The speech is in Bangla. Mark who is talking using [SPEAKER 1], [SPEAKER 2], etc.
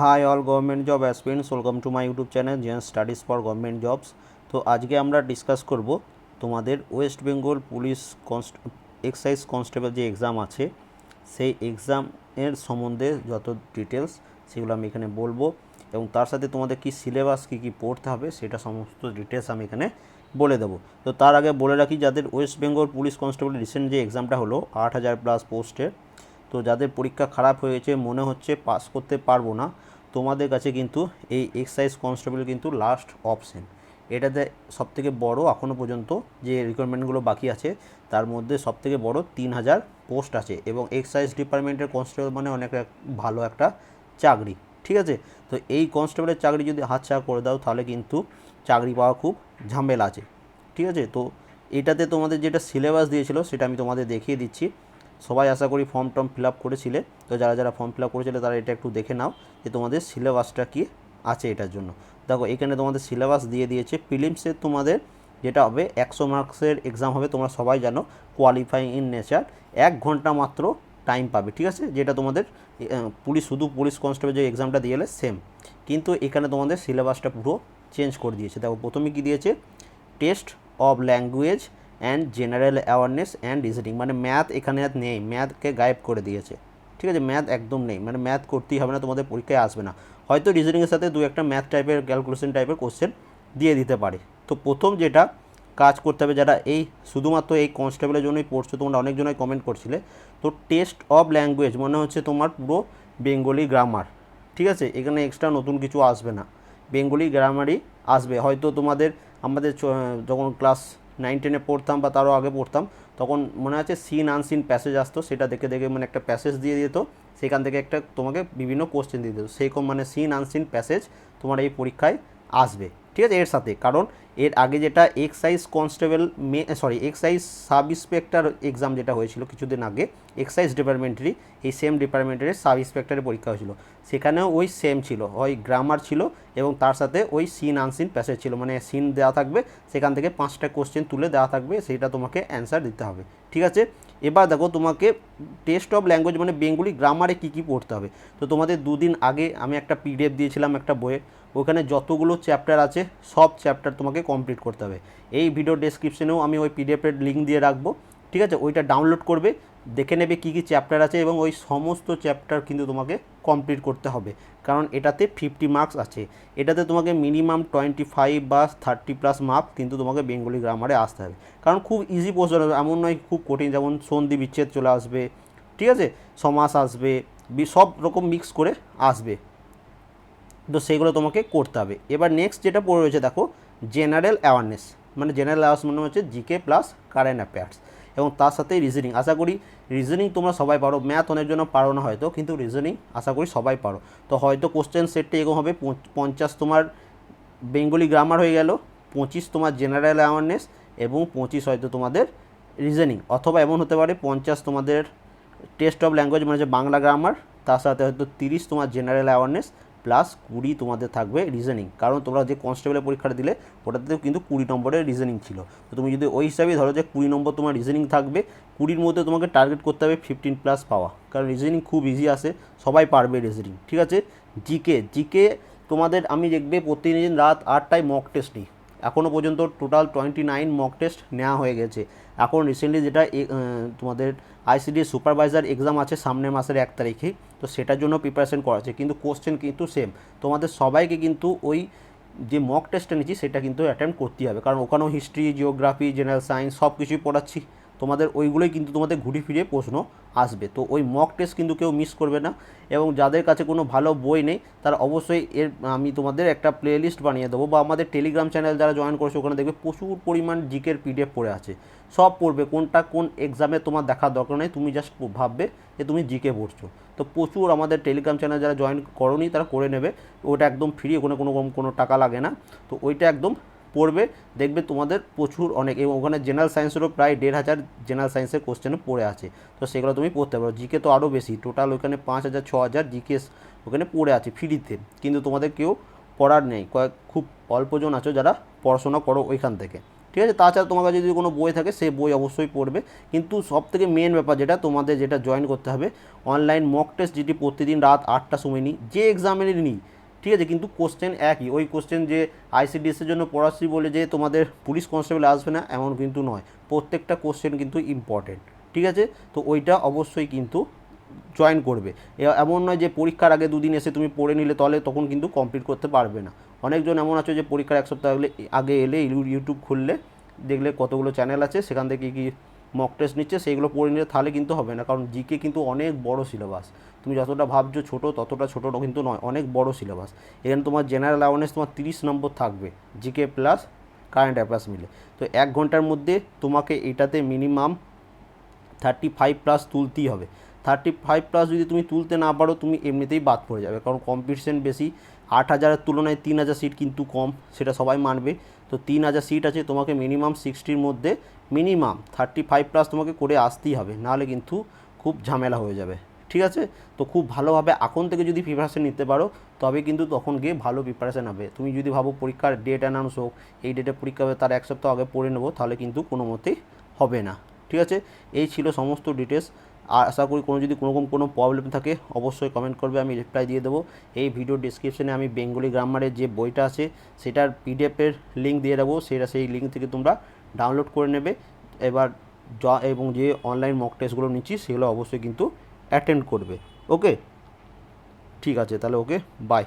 [SPEAKER 1] Hi all government job aspirants welcome to my YouTube channel Zen Studies for government jobs তো আজকে আমরা ডিসকাস করব তোমাদের ওয়েস্ট বেঙ্গল পুলিশ কনস্ট এক্সাইজ কনস্টেবল যে এক্সাম আছে, সেই এক্সামের সম্বন্ধে যত ডিটেলস সেগুলো আমি এখানে বলব এবং তার সাথে তোমাদের কি সিলেবাস কী কী পড়তে হবে সেটা সমস্ত ডিটেলস আমি এখানে বলে দেবো। তো তার আগে বলে রাখি, যাদের West Bengal police constable recent যে এক্সামটা হলো, আট হাজার প্লাস পোস্টের তো যাদের পরীক্ষা খারাপ হয়েছে, মনে হচ্ছে পাস করতে পারব না, তোমাদের কাছে কিন্তু এই এক্সাইজ কনস্টেবল কিন্তু লাস্ট অপশন এটাতে সবথেকে বড় এখনও পর্যন্ত যে রিকোয়ারমেন্টগুলো বাকি আছে, তার মধ্যে সবথেকে বড় তিন হাজার পোস্ট আছে এবং এক্সাইজ ডিপার্টমেন্টের কনস্টেবল মানে অনেক ভালো একটা চাকরি, ঠিক আছে? তো এই কনস্টেবলের চাকরি যদি হাতছাড়া করে দাও, তাহলে কিন্তু চাকরি পাওয়া খুব ঝামেলা আছে, ঠিক আছে? তো এটাতে তোমাদের যেটা সিলেবাস দিয়েছিল, সেটা আমি তোমাদের দেখিয়ে দিচ্ছি। সবাই আশা করি ফর্ম টর্ম ফিল আপ করেছিলে। তো যারা যারা ফর্ম ফিল আপ করেছিলে, তারা এটা একটু দেখে নাও যে তোমাদের সিলেবাসটা কি আছে এটার জন্য। দেখো, এখানে তোমাদের সিলেবাস দিয়ে দিয়েছে প্রিলিমসের তোমাদের যেটা হবে, একশো মার্কসের এক্সাম হবে, তোমরা সবাই জানো কোয়ালিফাইং ইন নেচার এক ঘণ্টা মাত্র টাইম পাবে, ঠিক আছে? যেটা তোমাদের পুলিশ, শুধু পুলিশ কনস্টেবল যে এক্সামটা দিয়ে এলে সেম কিন্তু এখানে তোমাদের সিলেবাসটা পুরো চেঞ্জ করে দিয়েছে। দেখো, প্রথমে কি দিয়েছে? Test of language and general awareness and reasoning মানে ম্যাথ এখানে আর নেই ম্যাথকে গায়েব করে দিয়েছে, ঠিক আছে? ম্যাথ একদম নেই মানে ম্যাথ করতেই হবে না, তোমাদের পরীক্ষায় আসবে না। হয়তো রিজনিংয়ের সাথে দু একটা ম্যাথ টাইপের ক্যালকুলেশন টাইপের কোশ্চেন দিয়ে দিতে পারে। তো প্রথম যেটা কাজ করতে হবে, যারা এই শুধুমাত্র এই কনস্টেবলের জন্যই পড়ছো, তোমরা অনেকজনই কমেন্ট করছিলে, তো টেস্ট অফ ল্যাঙ্গুয়েজ মনে হচ্ছে তোমার পুরো বেঙ্গলি গ্রামার ঠিক আছে? এখানে এক্সট্রা নতুন কিছু আসবে না। বেঙ্গলি গ্রামারই আসবে। হয়তো তোমাদের, আমাদের যখন ক্লাস নাইন টেনে পড়তাম বা তারও আগে পড়তাম, তখন মনে আছে সিন আনসিন প্যাসেজ আসতো, সেটা দেখে দেখে মানে একটা প্যাসেজ দিয়ে দিত, সেখান থেকে একটা তোমাকে বিভিন্ন কোশ্চেন দিয়ে দিত, সেরকম মানে সিন আনসিন প্যাসেজ তোমার এই পরীক্ষায় আসবে। ঠিক আছে, এর সাথে। কারণ এর আগে যেটা এক্সাইজ কনস্টেবল মে sorry excise sub inspector exam যেটা হয়েছিল কিছুদিন আগে এক্সাইজ ডিপার্টমেন্টেরই এই সেম ডিপার্টমেন্টের সাব ইন্সপেক্টরের পরীক্ষা হয়েছিল। সেখানেও ওই সেম ছিল, ওই গ্রামার ছিল এবং তার সাথে ওই সিন আনসিন প্যাসেজ ছিল। মানে সিন দেওয়া থাকবে, সেখান থেকে পাঁচটা কোশ্চেন তুলে দেওয়া থাকবে, সেটা তোমাকে অ্যান্সার দিতে হবে। ঠিক আছে? এবার দেখো তোমাকে টেস্ট অফ ল্যাঙ্গুয়েজ মানে বেঙ্গলি গ্রামারে কী কী পড়তে হবে। তো তোমাদের দুদিন আগে আমি একটা পিডিএফ দিয়েছিলাম একটা বইয়ে। ওখানে যতগুলো চ্যাপ্টার আছে, সব চ্যাপ্টার তোমাকে কমপ্লিট করতে হবে। এই ভিডিও ডেসক্রিপশনেও আমি ওই পিডিএফের লিঙ্ক দিয়ে রাখব, ঠিক আছে? ওইটা ডাউনলোড করবে, দেখে নেবে কী কী চ্যাপ্টার আছে এবং ওই সমস্ত চ্যাপ্টার কিন্তু তোমাকে কমপ্লিট করতে হবে। কারণ এটাতে ফিফটি মার্কস আছে। এটাতে তোমাকে মিনিমাম টোয়েন্টি ফাইভ বা থার্টি প্লাস মার্কস কিন্তু তোমাকে বেঙ্গলি গ্রামারে আসতে হবে। কারণ খুব ইজি প্রশ্ন হবে, এমন নয় খুব কঠিন, যেমন সন্ধি বিচ্ছেদ চলে আসবে, ঠিক আছে? সমাস আসবে সব রকম মিক্স করে আসবে। তো সেগুলো তোমাকে করতে হবে। এবার নেক্সট যেটা পড়ে রয়েছে দেখো জেনারেল অ্যাওয়ারনেস মানে জেনারেল অ্যাওয়ারনেস মানে হচ্ছে জিকে প্লাস কারেন্ট অ্যাফেয়ার্স এবং তার সাথে রিজনিং আশা করি রিজনিং তোমরা সবাই পারো। ম্যাথ অনেক জন্য পারো না হয়তো, কিন্তু রিজনিং আশা করি সবাই পারো। তো হয়তো কোশ্চেন সেটটা এরকম হবে পঞ্চাশ তোমার বেঙ্গলি গ্রামার হয়ে গেল, পঁচিশ তোমার জেনারেল অ্যাওয়ারনেস এবং পঁচিশ হয়তো তোমাদের রিজনিং অথবা এমন হতে পারে পঞ্চাশ তোমাদের টেস্ট অফ ল্যাঙ্গুয়েজ মানে হচ্ছে বাংলা গ্রামার তার সাথে হয়তো তিরিশ তোমার জেনারেল অ্যাওয়ারনেস প্লাস কুড়ি তোমাদের থাকবে রিজনিং কারণ তোমরা যে কনস্টেবলের পরীক্ষাটা দিলে, ওটাতেও কিন্তু কুড়ি নম্বরের রিজনিং ছিল। তো তুমি যদি ওই হিসাবে ধরো যে কুড়ি নম্বর তোমার রিজনিং থাকবে, কুড়ির মধ্যে তোমাকে টার্গেট করতে হবে ফিফটিন প্লাস পাওয়া। কারণ রিজনিং খুব ইজি আসে, সবাই পারবে রিজনিং ঠিক আছে? জিকে জিকে তোমাদের আমি দেখবে প্রতিদিন রাত আটটায় মক টেস্ট নিই। এখনও পর্যন্ত total twenty nine mock test নেওয়া হয়ে গেছে। এখন রিসেন্টলি যেটা তোমাদের আইসিডি সুপারভাইজার এক্সাম আছে সামনের মাসের এক তারিখে, তো সেটার জন্য প্রিপারেশন করা আছে কিন্তু কোশ্চেন কিন্তু সেম তোমাদের সবাইকে কিন্তু ওই যে মক টেস্টটা নিচ্ছি, সেটা কিন্তু অ্যাটেম্প করতেই হবে। কারণ ওখানেও হিস্ট্রি জিওগ্রাফি জেনারেল সায়েন্স সব কিছুই পড়াচ্ছি। তোমাদের ওইগুলোই কিন্তু তোমাদের ঘুরে ফিরে প্রশ্ন আসবে। তো ওই মক টেস্ট কিন্তু কেউ মিস করবে না এবং যাদের কাছে কোনো ভালো বই নেই, তারা অবশ্যই এর, আমি তোমাদের একটা প্লেলিস্ট বানিয়ে দেবো বা আমাদের টেলিগ্রাম চ্যানেল যারা জয়েন করেছে, ওখানে দেখবে প্রচুর পরিমাণ জিকের পিডিএফ পড়ে আছে। সব পড়বে, কোনটা কোন এক্সামে তোমার দেখার দরকার নেই, তুমি জাস্ট ভাববে যে তুমি জিকে পড়ছো। তো প্রচুর আমাদের টেলিগ্রাম চ্যানেল যারা জয়েন করনি, তারা করে নেবে, ওটা একদম ফ্রি ওখানে কোনো কোনো টাকা লাগে না। তো ওইটা একদম পড়বে, দেখবে তোমাদের প্রচুর অনেক, এবং ওখানে জেনারেল সায়েন্সেরও প্রায় দেড় হাজার জেনারেল সায়েন্সের কোশ্চেনও পড়ে আছে। তো সেগুলো তুমি পড়তে পারো। জিকে তো আরও বেশি টোটাল ওখানে পাঁচ হাজার, ছ হাজার জিকে ওখানে পড়ে আছে ফ্রিতে কিন্তু তোমাদের কেউ পড়ার নেই, কয়েক, খুব অল্পজন আছো যারা পড়াশোনা করো ওইখান থেকে। ঠিক আছে? তাছাড়া তোমার কাছে যদি কোনো বই থাকে সেই বই অবশ্যই পড়বে। কিন্তু সব থেকে মেন ব্যাপার যেটা, তোমাদের যেটা জয়েন করতে হবে অনলাইন মক টেস্ট যেটি প্রতিদিন রাত আটটার সময় নিই, যে এক্সামেরই নিই ঠিক আছে, কিন্তু কোশ্চেন একই। ওই কোশ্চেন যে আইসিডিএসের জন্য পড়াচ্ছি বলে যে তোমাদের পুলিশ কনস্টেবল আসবে না, এমন কিন্তু নয়। প্রত্যেকটা কোশ্চেন কিন্তু ইম্পর্টেন্ট ঠিক আছে? তো ওইটা অবশ্যই কিন্তু জয়েন করবে। এমন নয় যে পরীক্ষার আগে দুদিন এসে তুমি পড়ে নিলে তাহলে তখন কিন্তু কমপ্লিট করতে পারবে না। অনেকজন এমন আছে যে পরীক্ষার এক সপ্তাহ আগে এলে ইউ- ইউটিউব খুললে দেখলে কতগুলো চ্যানেল আছে, সেখান থেকে কি মক টেস্ট নিচ্ছে, সেইগুলো পড়ে নিলে তাহলে কিন্তু হবে না। কারণ জিকে কিন্তু অনেক বড় সিলেবাস তুমি যতটা ভাবছ ছোটো, ততটা ছোটো কিন্তু নয়, অনেক বড় সিলেবাস এখানে তোমার জেনারেল অ্যাওয়ারনেস তোমার তিরিশ নম্বর থাকবে জিকে প্লাস কারেন্ট অ্যাফেয়ার্স মিলে। তো এক ঘণ্টার মধ্যে তোমাকে এটাতে মিনিমাম থার্টি ফাইভ প্লাস তুলতেই হবে। থার্টি ফাইভ প্লাস যদি তুমি তুলতে না পারো, তুমি এমনিতেই বাদ পড়ে যাবে। কারণ কম্পিটিশন বেশি, আট হাজারের তুলনায় তিন হাজার সিট কিন্তু কম, সেটা সবাই মানবে। তো তিন হাজার সিট আছে, তোমাকে মিনিমাম সিক্সটির মধ্যে মিনিমাম থার্টি ফাইভ প্লাস তোমাকে করে আসতেই হবে, নাহলে কিন্তু খুব ঝামেলা হয়ে যাবে, ঠিক আছে? তো খুব ভালোভাবে এখন থেকে যদি প্রিপারেশন নিতে পারো, তবে কিন্তু তখন গিয়ে ভালো প্রিপারেশন হবে। তুমি যদি ভাবো পরীক্ষার ডেট অ্যানাউন্স হোক, এই ডেটে পরীক্ষা হবে, তার এক সপ্তাহ আগে পড়ে নেব, তাহলে কিন্তু কোনো মতেই হবে না, ঠিক আছে? এই ছিল সমস্ত ডিটেলস আশা করি কোনো যদি কোনো রকম কোনো প্রবলেম থাকে, অবশ্যই কমেন্ট করবে, আমি রিপ্লাই দিয়ে দেবো। এই ভিডিও ডিসক্রিপশনে আমি বেঙ্গলি গ্রামারের যে বইটা আছে, সেটার পিডিএফের লিঙ্ক দিয়ে দেবো। সেটা সেই লিঙ্ক থেকে তোমরা ডাউনলোড করে নেবে। এবার জ এবং যে অনলাইন মক টেস্টগুলো নিচ্ছি সেগুলো অবশ্যই কিন্তু অ্যাটেন্ড করবে। ওকে ঠিক আছে, তাহলে ওকে বাই